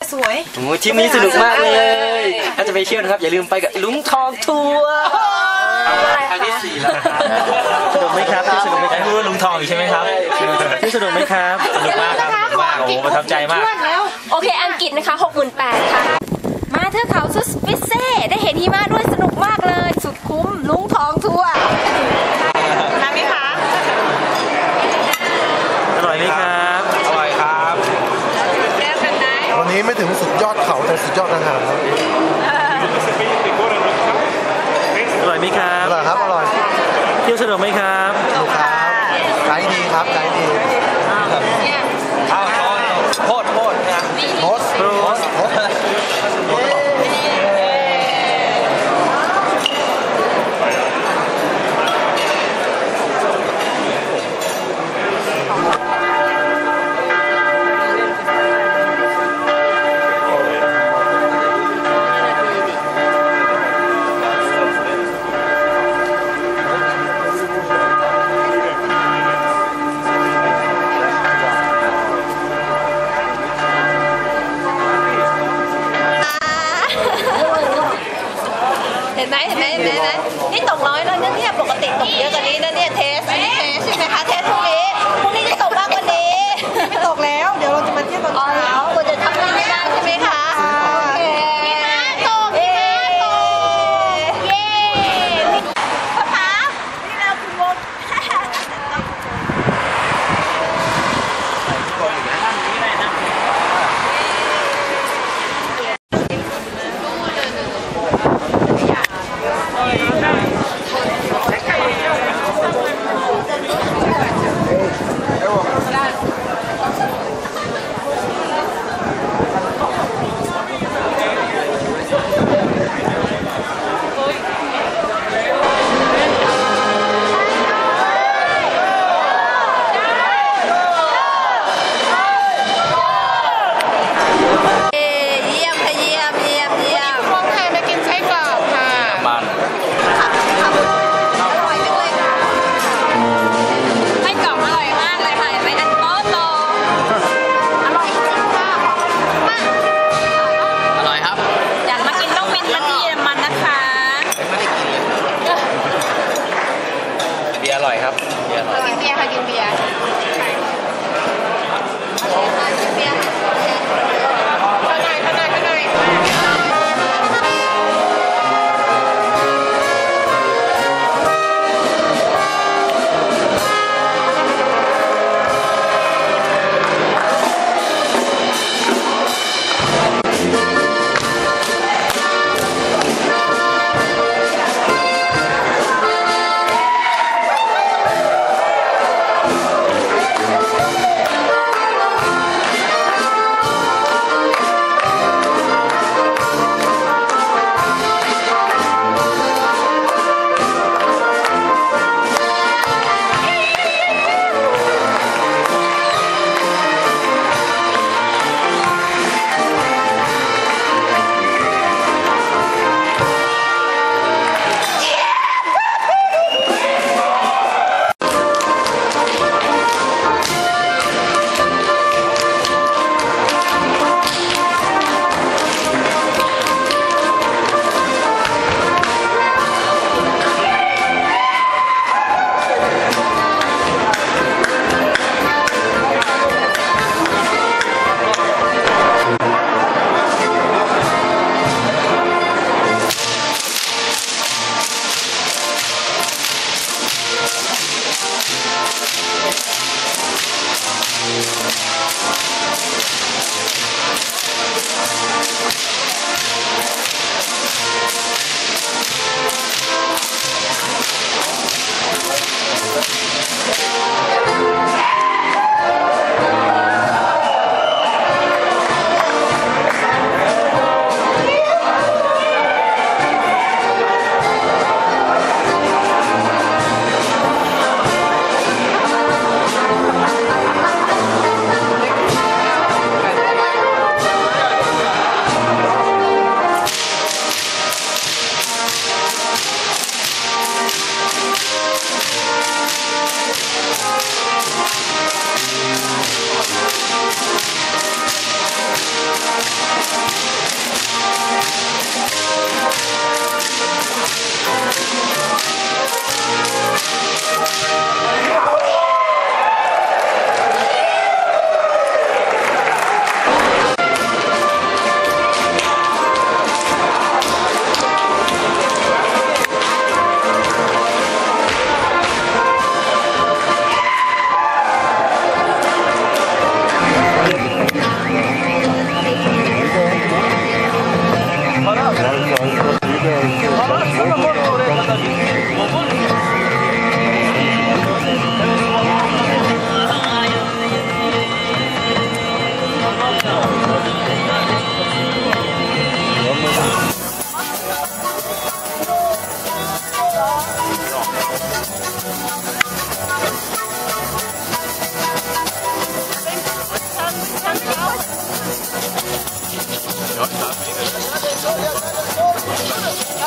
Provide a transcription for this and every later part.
สวยโอ้ทริปนี้สนุกมากเลย ถ้าจะไปเที่ยวนะครับ อย่าลืมไปกับลุงทองทัวร์ครั้งที่สี่แล้วสนุกไหมครับที่สนุกไหมครับพูดว่าลุงทองอยู่ใช่ไหมครับที่สนุกไหมครับ สนุกมากครับสนุกมากโอ้โหประทับใจมาก โอเค อังกฤษนะคะ68,000ค่ะ มาเทือกเขาซุสปิเซ่ ได้เห็นหิมะด้วยสนุกมากเลย สุดคุ้มลุงทองทัวร์ มาไหมคะ อร่อยไหมครับ อร่อยครับ แก้วกันได้ วั นนี้ไม่ถึงสุดยอดเขาแต่สุดยอดอาหารครับอร่อยไหมครัอบร่อยครับอร่อยเที่ยวสนุกไหมครับลูกค้าไกด์ดีครับไกด์ กติตก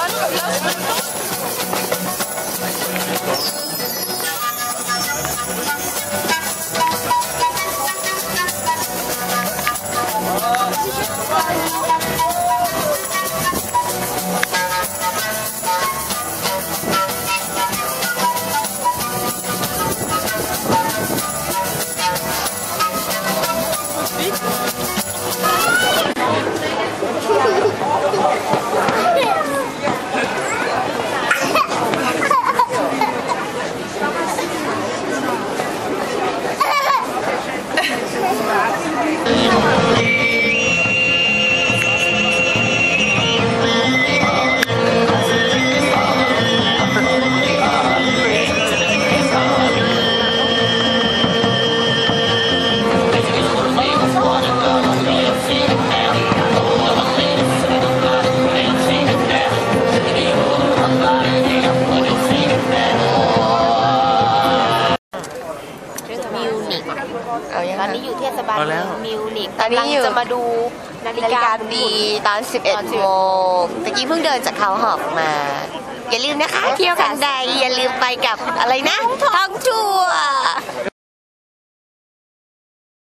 Thank you. บาลเอาแล้เมือวงมิวนิกตอนนี้อยู่กำลังจะมาดูนาฬินาฬิกากาดีตอน 11 โมงตะกี้เพิ่งเดินจากเขาหอกมา อย่าลืมนะคะเที่ยวกันใดอย่าลืมไปกับอะไรนะท่องทัวร์